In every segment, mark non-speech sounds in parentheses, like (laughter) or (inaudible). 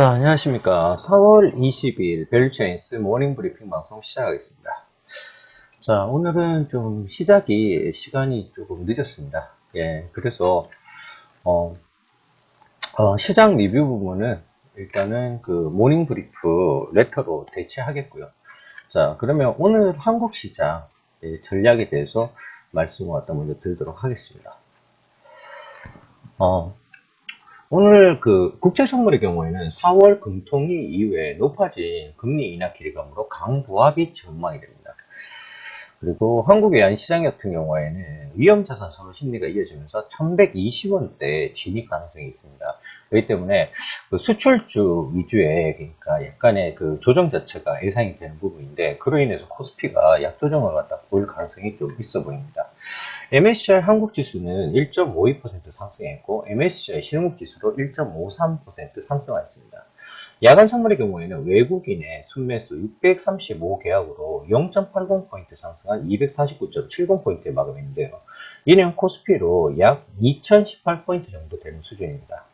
자, 안녕하십니까. 4월 20일 벨체인스 모닝 브리핑 방송 시작하겠습니다. 자, 오늘은 좀 시작이 시간이 조금 늦었습니다. 예, 그래서, 어, 어, 시장 리뷰 부분은 일단은 그 모닝 브리프 레터로 대체하겠고요. 자, 그러면 오늘 한국 시장 예, 전략에 대해서 말씀을 갖다 먼저 드리도록 하겠습니다. 어, 오늘 그 국제 선물의 경우에는 4월 금통위 이후에 높아진 금리 인하 기대감으로 강보합이 전망이 됩니다. 그리고 한국 외환 시장 같은 경우에는 위험자산 선호 심리가 이어지면서 1120원대 진입 가능성이 있습니다. 그렇기 때문에 그 수출주 위주의 그러니까 약간의 그 조정 자체가 예상이 되는 부분인데 그로 인해서 코스피가 약조정을 갖다 보일 가능성이 좀 있어 보입니다. MSCI 한국 지수는 1.52% 상승했고 MSCI 실무 지수도 1.53% 상승했습니다. 야간 선물의 경우에는 외국인의 순매수 635계약으로 0.80포인트 상승한 249.70포인트에 마감했는데요. 이는 코스피로 약 2018포인트 정도 되는 수준입니다.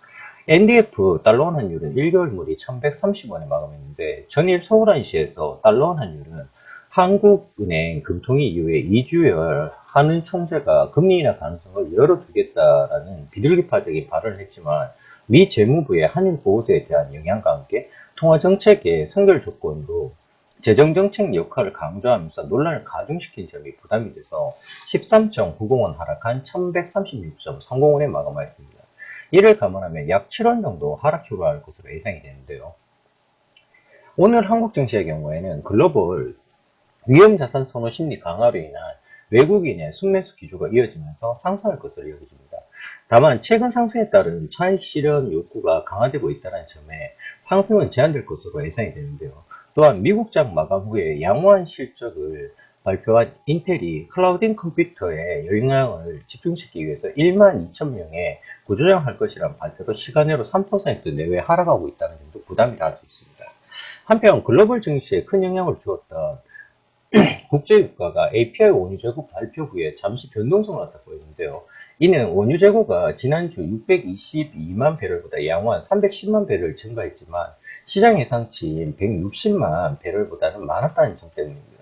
NDF 달러원 환율은 1개월 물이 1130원에 마감했는데 전일 서울안시에서 달러원 환율은 한국은행 금통위 이후에 이주열 하는 총재가 금리 인하 가능성을 열어두겠다라는 비둘기파적인 발언을 했지만 미 재무부의 한일 보호세에 대한 영향과 함께 통화 정책의 선결 조건으로 재정 정책 역할을 강조하면서 논란을 가중시킨 점이 부담이 돼서 13.90원 하락한 1136.30원에 마감하였습니다. 이를 감안하면 약 7원 정도 하락 출발할 것으로 예상이 되는데요. 오늘 한국 증시의 경우에는 글로벌 위험자산 선호 심리 강화로 인한 외국인의 순매수 기조가 이어지면서 상승할 것으로 여겨집니다. 다만 최근 상승에 따른 차익 실현 욕구가 강화되고 있다는 점에 상승은 제한될 것으로 예상이 되는데요. 또한 미국장 마감 후에 양호한 실적을 발표한 인텔이 클라우딩 컴퓨터에 영향을 집중시키기 위해서 1만 2천 명의 구조정할 것이라는 발표도 시간으로 3% 내외 하락하고 있다는 점도 부담이 될 수 있습니다. 한편 글로벌 증시에 큰 영향을 주었던 국제유가가 API 원유 재고 발표 후에 잠시 변동성을 나타보이는데요. 이는 원유 재고가 지난주 622만 배럴보다 양호한 310만 배럴 증가했지만 시장 예상치인 160만 배럴보다는 많았다는 점 때문입니다.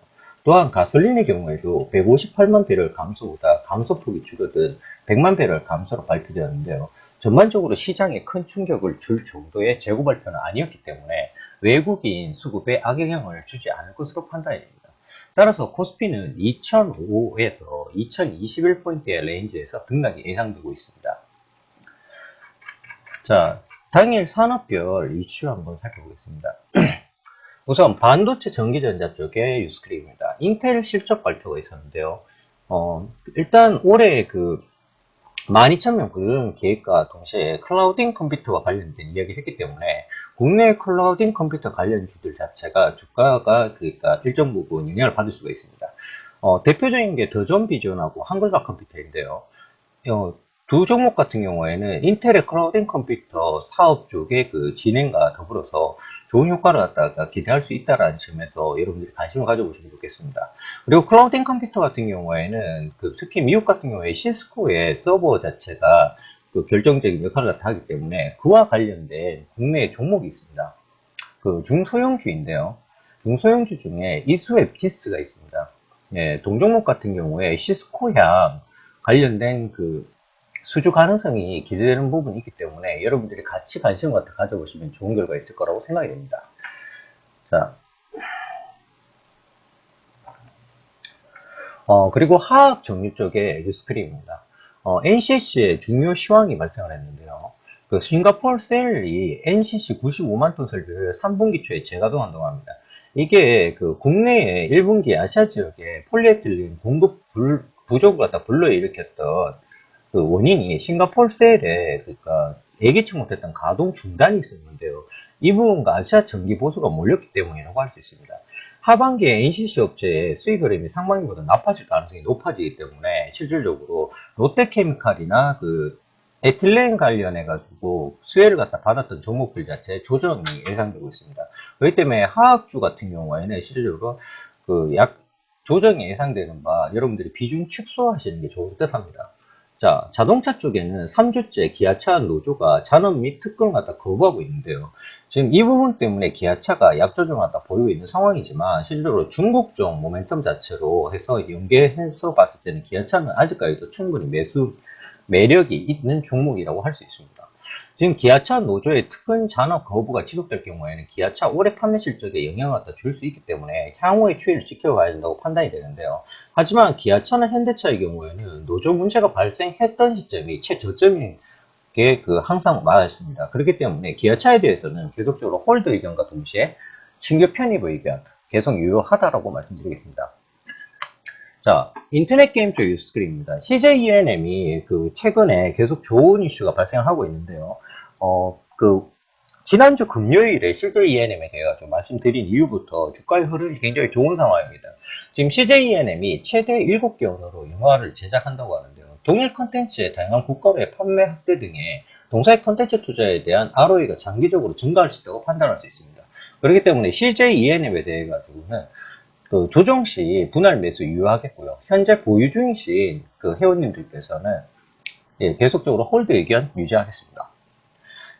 또한 가솔린의 경우에도 158만 배럴 감소보다 감소폭이 줄어든 100만 배럴 감소로 발표되었는데요. 전반적으로 시장에 큰 충격을 줄 정도의 재고 발표는 아니었기 때문에 외국인 수급에 악영향을 주지 않을 것으로 판단이 됩니다. 따라서 코스피는 2005에서 2021포인트의 레인지에서 등락이 예상되고 있습니다. 자, 당일 산업별 이슈 한번 살펴보겠습니다. (clears throat) 우선 반도체 전기전자 쪽의 뉴스크립입니다. 인텔 실적 발표가 있었는데요. 어, 일단 올해 그 12,000명 구조조정 계획과 동시에 클라우딩 컴퓨터와 관련된 이야기를 했기 때문에 국내 클라우딩 컴퓨터 관련주들 자체가 주가가 그러니까 일정 부분 영향을 받을 수가 있습니다. 어, 대표적인 게 더존 비전하고 한글과 컴퓨터인데요. 어, 두 종목 같은 경우에는 인텔의 클라우딩 컴퓨터 사업 쪽의 그 진행과 더불어서 좋은 효과를 갖다가 기대할 수 있다라는 점에서 여러분들이 관심을 가져보시면 좋겠습니다. 그리고 클라우딩 컴퓨터 같은 경우에는 그 특히 미국 같은 경우에 시스코의 서버 자체가 그 결정적인 역할을 하기 때문에 그와 관련된 국내 종목이 있습니다. 그 중소형주인데요. 중소형주 중에 이수웹 지스가 있습니다. 예, 동종목 같은 경우에 시스코향 관련된 그 수주 가능성이 기대되는 부분이 있기 때문에 여러분들이 같이 관심을 갖다 가져보시면 좋은 결과가 있을 거라고 생각이 됩니다. 자. 어, 그리고 화학 정유 쪽의 뉴스크림입니다. 어, NCC의 중요 시황이 발생을 했는데요. 그 싱가포르 셀이 NCC 95만 톤 설비를 3분기 초에 재가동한다고 합니다. 이게 그 국내에 1분기 아시아 지역에 폴리에틸린 공급 불, 부족을 갖다 불러일으켰던 그 원인이 싱가포르 셀에 그러니까 예기치 못했던 가동 중단이 있었는데요. 이 부분과 아시아 전기 보수가 몰렸기 때문이라고 할 수 있습니다. 하반기에 NCC 업체의 수익 흐름이 상반기보다 나빠질 가능성이 높아지기 때문에 실질적으로 롯데케미칼이나 그 에틸렌 관련해 가지고 수혜를 갖다 받았던 종목들 자체 조정이 예상되고 있습니다. 그렇기 때문에 화학주 같은 경우에는 실질적으로 그 약 조정이 예상되는 바 여러분들이 비중 축소하시는 게 좋을 듯 합니다. 자, 자동차 쪽에는 3주째 기아차 노조가 잔업 및 특검을 갖다 거부하고 있는데요. 지금 이 부분 때문에 기아차가 약조정을 갖다 보이고 있는 상황이지만 실제로 중국 쪽 모멘텀 자체로 해서 연계해서 봤을 때는 기아차는 아직까지도 충분히 매수 매력이 있는 종목이라고 할 수 있습니다. 지금 기아차 노조의 특근 잔업 거부가 지속될 경우에는 기아차 올해 판매 실적에 영향을 갖다 줄 수 있기 때문에 향후의 추이를 지켜봐야 된다고 판단이 되는데요. 하지만 기아차나 현대차의 경우에는 노조 문제가 발생했던 시점이 최저점인 게 그 항상 말했습니다. 그렇기 때문에 기아차에 대해서는 계속적으로 홀드 의견과 동시에 신규 편입 의견 계속 유효하다라고 말씀드리겠습니다. 자, 인터넷 게임 쪽 뉴스그림입니다. CJENM이 그 최근에 계속 좋은 이슈가 발생하고 있는데요. 어, 그 지난주 금요일에 CJENM에 대해 서 말씀드린 이후부터 주가의 흐름이 굉장히 좋은 상황입니다. 지금 CJENM이 최대 7개 언어로 영화를 제작한다고 하는데요. 동일 컨텐츠의 다양한 국가로의 판매 확대 등의 동사의 컨텐츠 투자에 대한 ROE가 장기적으로 증가할 수 있다고 판단할 수 있습니다. 그렇기 때문에 CJENM에 대해 가지고는 그 조정 시 분할 매수 유효하겠고요. 현재 보유 중이신 그 회원님들께서는 예, 계속적으로 홀드 의견 유지하겠습니다.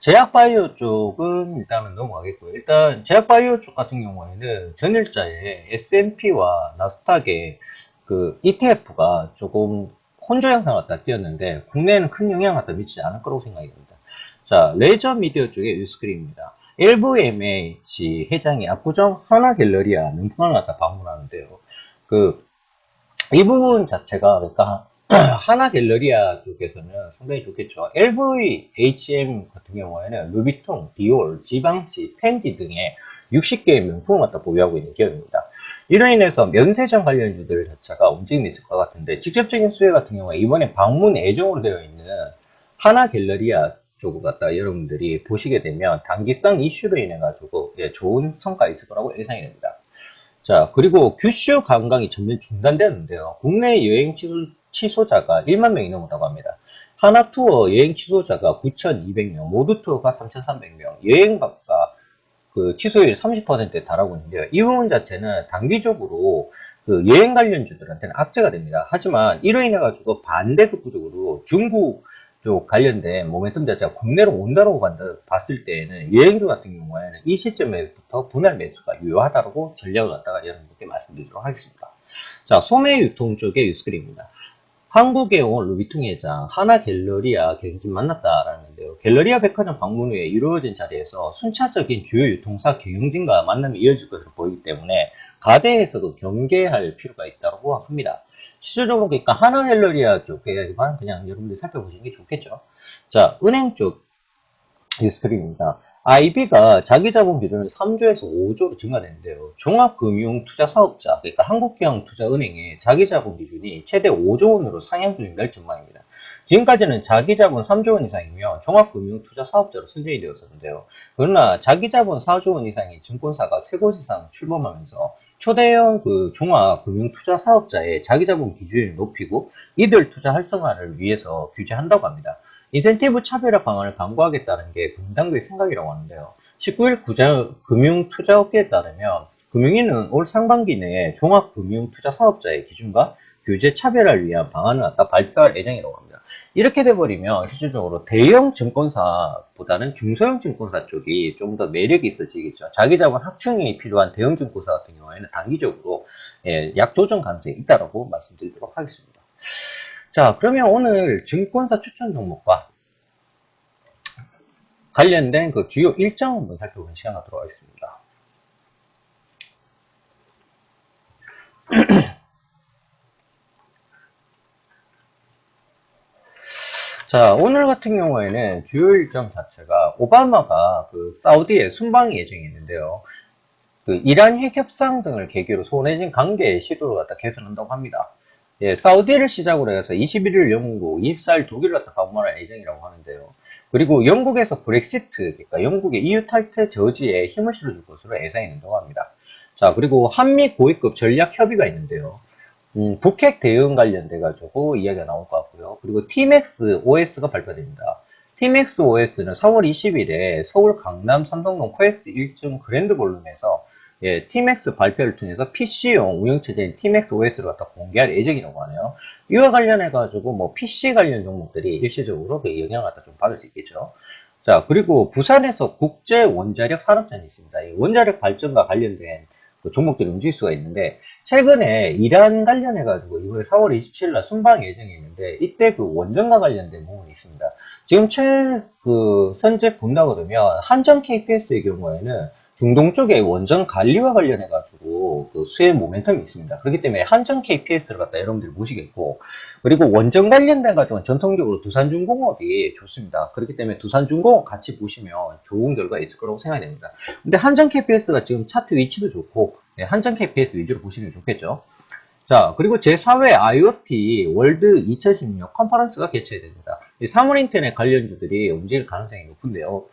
제약바이오 쪽은 일단은 넘어가겠고요. 일단 제약바이오 쪽 같은 경우에는 전일자에 S&P와 나스닥의 그 ETF가 조금 혼조 양상을 갖다 띄었는데 국내에는 큰 영향을 갖다 미치지 않을 거라고 생각이 듭니다. 자, 레저 미디어 쪽의 뉴스크림입니다. LVMH 회장이 압구정 하나 갤러리아 능풍을 갖다 방문하는데요. 그, 이 부분 자체가, 그러니까, (clears throat) 하나 갤러리아 쪽에서는 상당히 좋겠죠. LVHM 같은 경우에는 루비통, 디올, 지방시, 펜디 등의 60개의 명품을 갖다 보유하고 있는 기업입니다. 이로 인해서 면세점 관련주들 자체가 움직임이 있을 것 같은데, 직접적인 수혜 같은 경우에 이번에 방문 예정으로 되어 있는 하나 갤러리아 쪽을 갖다 여러분들이 보시게 되면 단기성 이슈로 인해 가지고 예, 좋은 성과 있을 거라고 예상이 됩니다. 자 그리고 규슈 관광이 전면 중단되는데요. 국내 여행 취소, 자가 1만 명이 넘었다고 합니다. 하나 투어 여행 취소자가 9,200명, 모두 투어가 3,300명, 여행 박사 그 취소율 30%에 달하고 있는데요. 이 부분 자체는 단기적으로 그 여행 관련주들한테는 악재가 됩니다. 하지만 이로 인해 가지고 반대급부적으로 중국 쪽 관련된 모멘텀 자체가 국내로 온다고 봤을 때에는 여행주 같은 경우에는 이 시점에부터 분할 매수가 유효하다고 전략을 갖다가 여러분께 말씀드리도록 하겠습니다. 자, 소매 유통 쪽의 뉴스그림입니다. 한국에 온 루비통 회장 하나 갤러리아 경진 만났다라는데요. 갤러리아 백화점 방문 후에 이루어진 자리에서 순차적인 주요 유통사 경영진과 만남이 이어질 것으로 보이기 때문에 가대에서도 경계할 필요가 있다고 합니다. 실질적으로 그러니까 하나갤러리아 쪽에만 그냥 여러분들이 살펴보시는 게 좋겠죠. 자, 은행 쪽 뉴스크림입니다. IB가 자기 자본 비중을 3조에서 5조로 증가됐는데요. 종합금융투자사업자, 그러니까 한국경투자은행의 자기 자본 비중이 최대 5조 원으로 상향 중인될 전망입니다. 지금까지는 자기 자본 3조 원 이상이며 종합금융투자사업자로 선정이 되었었는데요. 그러나 자기 자본 4조 원 이상의 증권사가 3곳 이상 출범하면서 초대형 그 종합 금융 투자 사업자의 자기자본 기준을 높이고 이들 투자 활성화를 위해서 규제한다고 합니다. 인센티브 차별화 방안을 강구하겠다는 게 금당구의 생각이라고 하는데요. 19일 구자, 금융투자업계에 따르면 금융위는 올 상반기 내에 종합금융투자 사업자의 기준과 규제 차별화를 위한 방안을 갖다 발표할 예정이라고 합니다. 이렇게 돼버리면 실질적으로 대형 증권사보다는 중소형 증권사 쪽이 좀 더 매력이 있어지겠죠. 자기 자본 확충이 필요한 대형 증권사 같은 경우에는 단기적으로 예, 약 조정 가능성이 있다고 말씀드리도록 하겠습니다. 자, 그러면 오늘 증권사 추천 종목과 관련된 그 주요 일정 한번 살펴보는 시간 갖도록 하겠습니다. (clears throat) 자, 오늘 같은 경우에는 주요 일정 자체가 오바마가 그 사우디에 순방 예정이 있는데요. 그 이란 핵 협상 등을 계기로 소원해진 관계 시도를 갖다 개선한다고 합니다. 예, 사우디를 시작으로 해서 21일 영국, 24일 독일을 갖다 방문할 예정이라고 하는데요. 그리고 영국에서 브렉시트, 그러니까 영국의 EU 탈퇴 저지에 힘을 실어줄 것으로 예상이 된다고 합니다. 자, 그리고 한미 고위급 전략 협의가 있는데요. 음, 북핵 대응 관련돼 가지고 이야기가 나올 것 같고 요. 그리고 TMX OS가 발표됩니다. TMX OS는 4월 20일에 서울 강남 삼성동 코엑스 1층 그랜드 볼룸에서 예, TMX 발표를 통해서 PC용 운영체제인 TMX OS를 갖다 공개할 예정이라고 하네요. 이와 관련해가지고 뭐 PC 관련 종목들이 일시적으로 그 영향을 갖다 좀 받을 수 있겠죠. 자, 그리고 부산에서 국제 원자력 산업전이 있습니다. 이 원자력 발전과 관련된 그 종목들이 움직일 수가 있는데, 최근에 이란 관련해가지고 이번에 4월 27일 날 순방 예정이 있는데, 이때 그 원전과 관련된 부분이 있습니다. 지금 최, 그, 현재 본다 그러면, 한전 KPS의 경우에는 중동 쪽에 원전 관리와 관련해 가지고 그 수혜 모멘텀이 있습니다. 그렇기 때문에 한전 KPS를 갖다 여러분들이 보시겠고, 그리고 원전 관련돼가지고 전통적으로 두산중공업이 좋습니다. 그렇기 때문에 두산중공업 같이 보시면 좋은 결과 있을 거라고 생각이 됩니다. 근데 한전 KPS가 지금 차트 위치도 좋고, 네, 한전 KPS 위주로 보시는 게 좋겠죠. 자, 그리고 제4회 IoT 월드 2016 컨퍼런스가 개최됩니다. 3월 인터넷 관련주들이 움직일 가능성이 높은데요.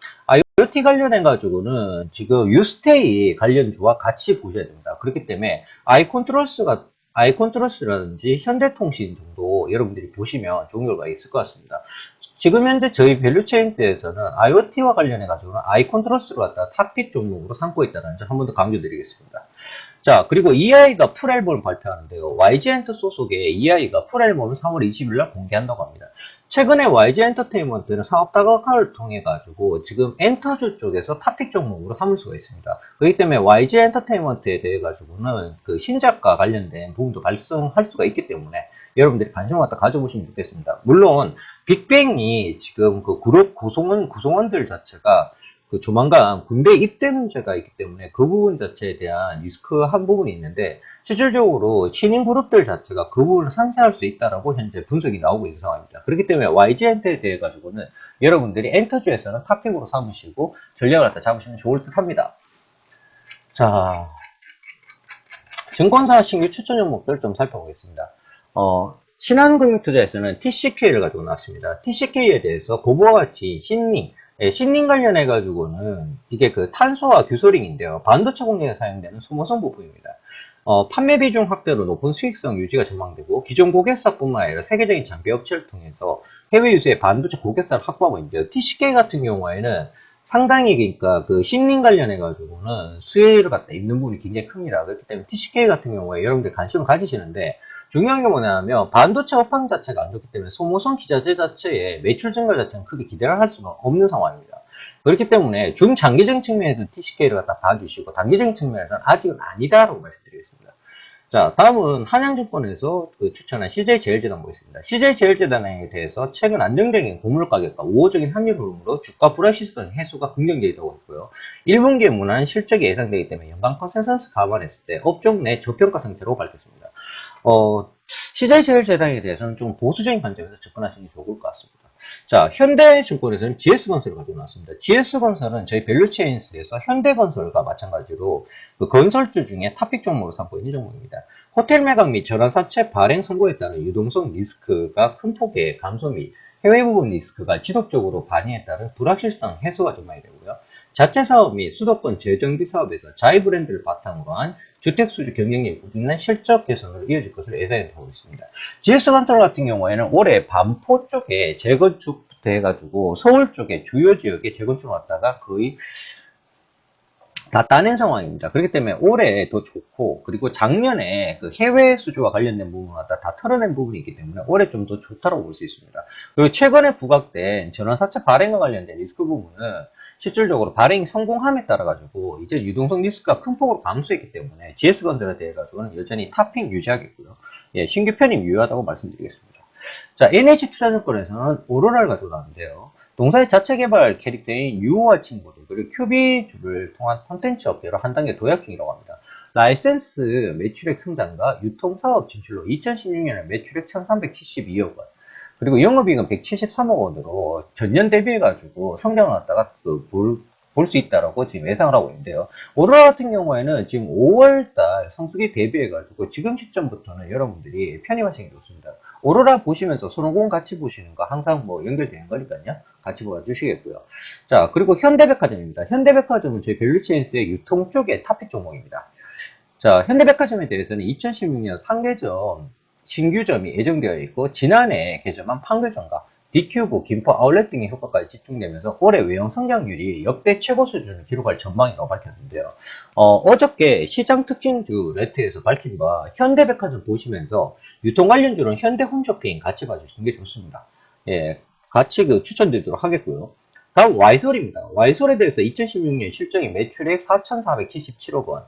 IoT 관련해 가지고는 지금 유스테이 관련주와 같이 보셔야 됩니다. 그렇기 때문에 아이콘트로스가 아이콘트로스라든지 현대통신 정도 여러분들이 보시면 좋은 결과가 있을 것 같습니다. 지금 현재 저희 밸류체인스에서는 IoT와 관련해 가지고는 아이콘트로스를 갖다 탑픽 종목으로 삼고 있다는 점 한 번 더 강조드리겠습니다. 자, 그리고 EI가 풀 앨범을 발표하는데요. YG엔터 소속의 EI가 풀 앨범을 3월 20일 날 공개한다고 합니다. 최근에 YG 엔터테인먼트는 사업 다각화를 통해 가지고 지금 엔터주 쪽에서 탑픽 종목으로 삼을 수가 있습니다. 그렇기 때문에 YG 엔터테인먼트에 대해 가지고는 그 신작과 관련된 부분도 발생할 수가 있기 때문에 여러분들이 관심을 갖다 가져보시면 좋겠습니다. 물론 빅뱅이 지금 그 그룹 구성원 구성원들 자체가 그 조만간 군대 입대 문제가 있기 때문에 그 부분 자체에 대한 리스크 한 부분이 있는데 실질적으로 신인 그룹들 자체가 그 부분을 상쇄할 수 있다라고 현재 분석이 나오고 있는 상황입니다. 그렇기 때문에 YG 엔터에 대해 가지고는 여러분들이 엔터주에서는 탑픽으로 삼으시고 전략을 갖다 잡으시면 좋을 듯 합니다. 자, 증권사 신규 추천 종목들 좀 살펴보겠습니다. 어, 신한금융투자에서는 TCK를 가지고 나왔습니다. TCK에 대해서 고부와 같이 신링, 예, 신링 관련해 가지고는 이게 그 탄소와 규소링인데요. 반도체 공략에 사용되는 소모성 부품입니다. 어, 판매 비중 확대로 높은 수익성 유지가 전망되고 기존 고객사뿐만 아니라 세계적인 장비 업체를 통해서 해외 유수의 반도체 고객사를 확보하고 있는데요. TCK 같은 경우에는 상당히 그러니까 그 신림 관련해 가지고는 수혜를 갖다 있는 부분이 굉장히 큽니다. 그렇기 때문에 TCK 같은 경우에 여러분들 관심을 가지시는데 중요한 게 뭐냐면 반도체 업황 자체가 안 좋기 때문에 소모성 기자재 자체에 매출 증가 자체는 크게 기대를 할 수가 없는 상황입니다. 그렇기 때문에 중장기적인 측면에서 TCK를 갖다 봐주시고 단기적인 측면에서는 아직은 아니다라고 말씀드리겠습니다. 자, 다음은 한양증권에서 그 추천한 CJ제일제당 보겠습니다. CJ제일제당에 대해서 최근 안정적인 고물 가격과 우호적인 환율 흐름으로 주가 불확실성 해소가 긍정적이라고 했고요. 1분기에 무난 실적이 예상되기 때문에 연간 컨센서스 감안했을 때 업종 내 저평가 상태로 밝혔습니다. 어, CJ제일제당에 대해서는 좀 보수적인 관점에서 접근하시는 게 좋을 것 같습니다. 자, 현대증권에서는 GS건설을 가지고 나왔습니다. GS건설은 저희 밸류체인스에서 현대건설과 마찬가지로 그 건설주 중에 탑픽 종목으로 삼고 있는 종목입니다. 호텔 매각 및 전환사채 발행 선고에 따른 유동성 리스크가 큰 폭의 감소 및 해외 부분 리스크가 지속적으로 반영에 따른 불확실성 해소가 전망이 되고요. 자체 사업 및 수도권 재정비 사업에서 자이 브랜드를 바탕으로 한 주택 수주 경쟁력이 꾸준한 실적 개선으로 이어질 것으로 예상이 되고 있습니다. GS 컨트롤 같은 경우에는 올해 반포 쪽에 재건축부터 해가지고 서울 쪽에 주요 지역에 재건축을 왔다가 거의 다 따낸 상황입니다. 그렇기 때문에 올해 더 좋고 그리고 작년에 그 해외 수주와 관련된 부분을 갖다 다 털어낸 부분이 있기 때문에 올해 좀 더 좋다고 볼 수 있습니다. 그리고 최근에 부각된 전환사채 발행과 관련된 리스크 부분은 실질적으로 발행이 성공함에 따라 가지고 이제 유동성 리스크가 큰 폭으로 감소했기 때문에 GS건설에 대해 가지고는 여전히 탑핑 유지하겠고요. 예, 신규 편입 유효하다고 말씀드리겠습니다. 자, NH투자증권에서는 오로라를 가지고 나왔는데요. 동사의 자체 개발 캐릭터인 유호와 친구들 그리고 큐비주를 통한 콘텐츠 업계로 한 단계 도약 중이라고 합니다. 라이센스 매출액 성장과 유통사업 진출로 2016년에 매출액 1372억 원, 그리고 영업이익은 173억 원으로 전년 대비해가지고 성장을 갖다가 그볼수 있다라고 지금 예상을 하고 있는데요. 오로라 같은 경우에는 지금 5월달 성수기 대비해가지고 지금 시점부터는 여러분들이 편입하시는 게 좋습니다. 오로라 보시면서 손오공 같이 보시는 거 항상 뭐 연결되는 거니까요. 같이 봐주시겠고요. 자, 그리고 현대백화점입니다. 현대백화점은 저희 밸류체인스의 유통 쪽의 탑픽 종목입니다. 자, 현대백화점에 대해서는 2016년 상계점 신규점이 예정되어 있고 지난해 개점한 판교점과 디큐브, 김포 아울렛 등의 효과까지 집중되면서 올해 외형 성장률이 역대 최고 수준을 기록할 전망이라고 밝혔는데요. 어, 저께 시장 특징주 레트에서 밝힌 바 현대백화점 보시면서 유통 관련주는 현대 홈쇼핑 같이 봐주시는 게 좋습니다. 예, 같이 그 추천드리도록 하겠고요. 다음 와이솔입니다. 와이솔에 대해서 2016년 실적이 매출액 4,477억 원,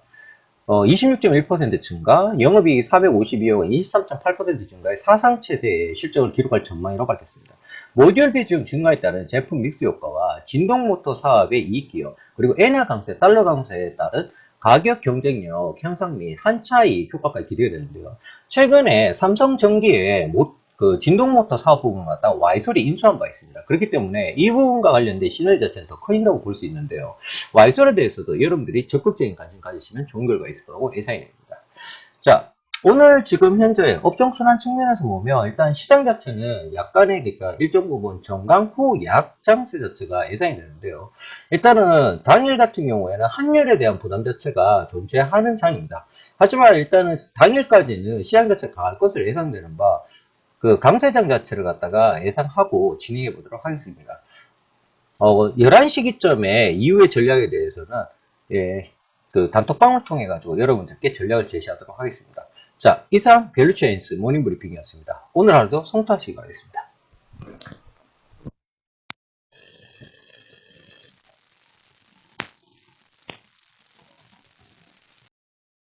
어, 26.1% 증가, 영업이익 452억 원, 23.8% 증가의 사상 최대의 실적을 기록할 전망이라고 밝혔습니다. 모듈 비중 증가에 따른 제품 믹스 효과와 진동 모터 사업의 이익 기여, 그리고 엔화 강세, 달러 강세에 따른 가격 경쟁력 향상 및 한차 이익 효과까지 기대가 되는데요. 최근에 삼성전기의 모- 그 진동 모터 사업 부분 갖다 와이솔이 인수한 바 있습니다. 그렇기 때문에 이 부분과 관련된 시너지 자체는 더 커진다고 볼 수 있는데요. 와이솔에 대해서도 여러분들이 적극적인 관심 가지시면 좋은 결과 있을 거라고 예상이 됩니다. 자, 오늘 지금 현재 업종 순환 측면에서 보면 일단 시장 자체는 약간의 그러니까 일정 부분 정강 후 약장세 자체가 예상이 되는데요. 일단은 당일 같은 경우에는 환율에 대한 부담 자체가 존재하는 장입니다. 하지만 일단은 당일까지는 시장 자체가 강할 것으로 예상되는 바 그 강세장 자체를 갖다가 예상하고 진행해 보도록 하겠습니다. 어, 11시 기점에 이후의 전략에 대해서는 예, 그 단톡방을 통해 가지고 여러분들께 전략을 제시하도록 하겠습니다. 자, 이상 밸류체인스 모닝 브리핑이었습니다. 오늘 하루도 성투하시기 바라겠습니다.